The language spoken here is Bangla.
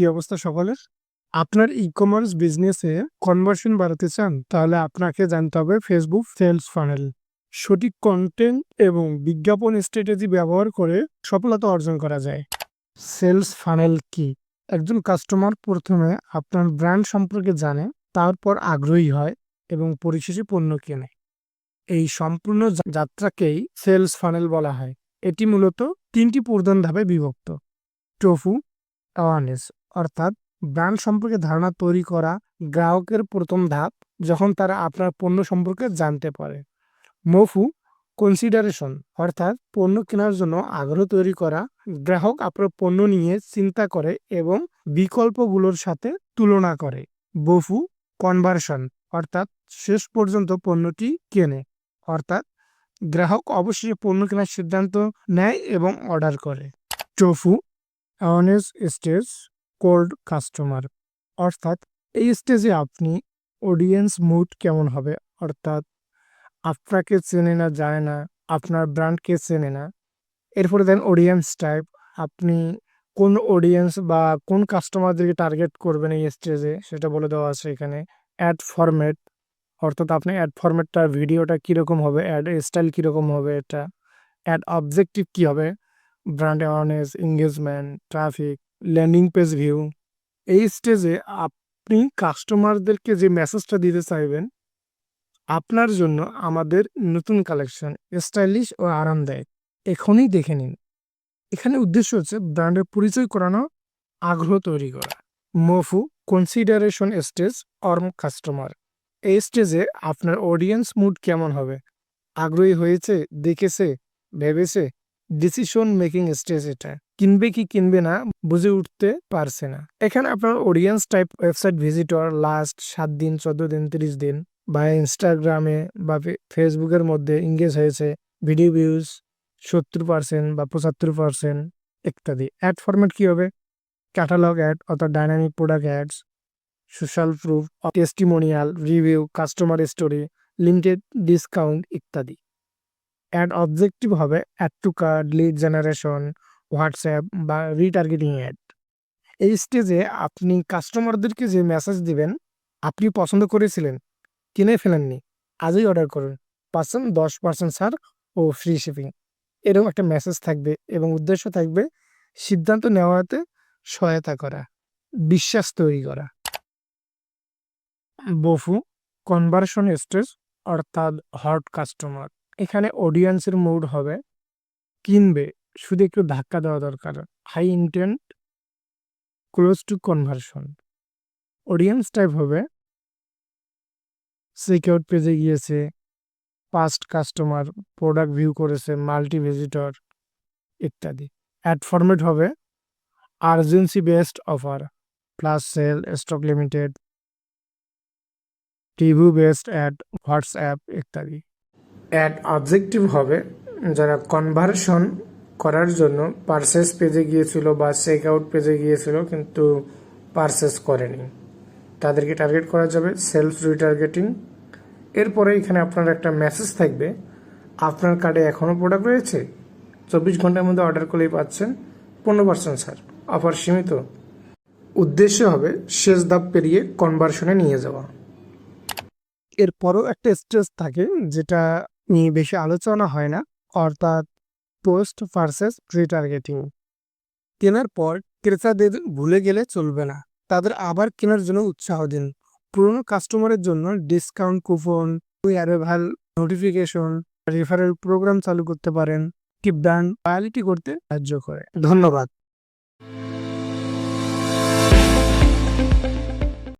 কি অবস্থা সকলের আপনার ই কমার্স বিজনেসে কনভার্সন বাড়াতে চান, তাহলে আপনাকে জানতে হবে ফেসবুক সেলস ফানেল সঠিক কন্টেন্ট এবং বিজ্ঞাপন স্ট্র্যাটেজি ব্যবহার করে সফলতা অর্জন করা যায়। সেলস ফানেল কি? একজন কাস্টমার প্রথমে আপনার ব্র্যান্ড সম্পর্কে জানে, তারপর আগ্রহী হয় এবং পরিশেষে পণ্য কেনে। এই সম্পূর্ণ যাত্রাকেই সেলস ফানেল বলা হয়। এটি মূলত তিনটি প্রধান ধাপে বিভক্ত। টোফু অ্যাওয়ারনেস অর্থাৎ ব্র্যান্ড সম্পর্কে ধারণা তৈরি করা গ্রাহকের প্রথম ধাপ যখন তারা আপনার পণ্য সম্পর্কে জানতে পারে। মফু কনসিডারেশন অর্থাৎ পণ্য কেনার জন্য আগ্রহ তৈরি করা, গ্রাহক আপনার পণ্য নিয়ে চিন্তা করে এবং বিকল্পগুলোর সাথে তুলনা করে। বফু কনভার্সন অর্থাৎ শেষ পর্যন্ত পণ্যটি কেনে, অর্থাৎ গ্রাহক অবশ্যই পণ্য কেনার সিদ্ধান্ত নেয় এবং অর্ডার করে। TOFU awareness stage cold customer অর্থাৎ এই স্টেজে আপনি অডিয়েন্স মুড কেমন হবে? অর্থাৎ আপনাকে চেনে না, জানে না, আপনার ব্র্যান্ডকে চেনে না। এরপরে দেন অডিয়েন্স টাইপ আপনি কোন অডিয়েন্স বা কোন কাস্টমারদেরকে টার্গেট করবেন এই স্টেজে সেটা বলে দেওয়া আছে এখানে অ্যাড ফরম্যাট অর্থাৎ আপনি অ্যাড ফরম্যাটটা ভিডিওটা কীরকম হবে অ্যাড স্টাইল কীরকম হবে এটা অ্যাড অবজেক্টিভ কী হবে? Brand awareness engagement traffic landing page view এই স্টেজে আপনি কাস্টমারদেরকে যে মেসেজটা দিতে চাইবেন, আপনার জন্য আমাদের নতুন কালেকশন স্টাইলিশ ও আরামদায়ক। এখনই দেখে নিন। এখানে উদ্দেশ্য হচ্ছে ব্র্যান্ডের পরিচয় করানো, আগ্রহ তৈরি করা। MOFU consideration stage warm customer এই স্টেজে আপনার অডিয়েন্স মুড কেমন হবে? আগ্রহী হয়েছে, দেখেছে, ভেবেছে ডিসিশন মেকিং স্টেজ এটা। কিনবে কি কিনবে না, বুঝে উঠতে পারছে না। এখানে আপনার audience type website visitor last সাত দিন, চোদ্দ দিন, তিরিশ দিন বা ইনস্টাগ্রামে বা ফেসবুকের মধ্যে ইংগেজ হয়েছে ভিডিও ভিউজ সত্তর পার্সেন্ট বা পঁচাত্তর পার্সেন্ট ইত্যাদি। অ্যাড ফরম্যাট কী হবে? ক্যাটালগ অ্যাড অর্থাৎ dynamic product ads social proof testimonial review customer story limited discount ইত্যাদি। অ্যাড অবজেক্টিভ হবে add to cart lead generation WhatsApp বা রিটার্গেটিং অ্যাড এই স্টেজে আপনি কাস্টমারদেরকে যে মেসেজ দিবেন, আপনি পছন্দ করেছিলেন, কিনে ফেলেননি, আজই অর্ডার করুন। পার্সেন্ট, দশ পার্সেন্ট ছাড় ও ফ্রি শিপিং এরকম একটা মেসেজ থাকবে এবং উদ্দেশ্য থাকবে সিদ্ধান্ত নেওয়াতে সহায়তা করা, বিশ্বাস তৈরি করা। বফু কনভার্সন স্টেজ অর্থাৎ হট কাস্টমার এখানে অডিয়েন্সের মুড হবে। কিনবে, শুধু একটু ধাক্কা দেওয়া দরকার। High intent close to conversion audience type হবে সিকিউর পেজে গিয়েছে পাস্ট কাস্টমার প্রোডাক্ট ভিউ করেছে মাল্টি ভিজিটর ইত্যাদি। অ্যাড ফরম্যাট হবে urgency based offer plus sale stock limited TV based ad WhatsApp ইত্যাদি। অ্যাড অবজেক্টিভ হবে, যারা কনভার্সন করার জন্য পারচেস পেজে গিয়েছিল বা চেক আউট পেজে গিয়েছিল কিন্তু পারচেস করেনি। তাদেরকে টার্গেট করা যাবে সেলফ রিটার্গেটিং এরপরে এখানে আপনার একটা মেসেজ থাকবে, আপনার কার্ডে এখনও প্রোডাক্ট রয়েছে? চব্বিশ ঘণ্টার মধ্যে অর্ডার করলেই পাচ্ছেন, পনেরো পার্সেন্ট স্যার অফার সীমিত। উদ্দেশ্য হবে শেষ ধাপ পেরিয়ে কনভার্সনে নিয়ে যাওয়া। এরপরও একটা স্টেজ থাকে যেটা নিয়ে বেশি আলোচনা হয় না, অর্থাৎ পোস্ট ভার্সেস রিটার্গেটিং। কেনার পর ক্রেতাদের ভুলে গেলে চলবে না। তাদের আবার কেনার জন্য উৎসাহ দিন। পুরনো কাস্টমারের জন্য discount coupon arrival notification referral program চালু করতে পারেন। কি ব্র্যান্ড লয়ালিটি করতে সাহায্য করে। ধন্যবাদ।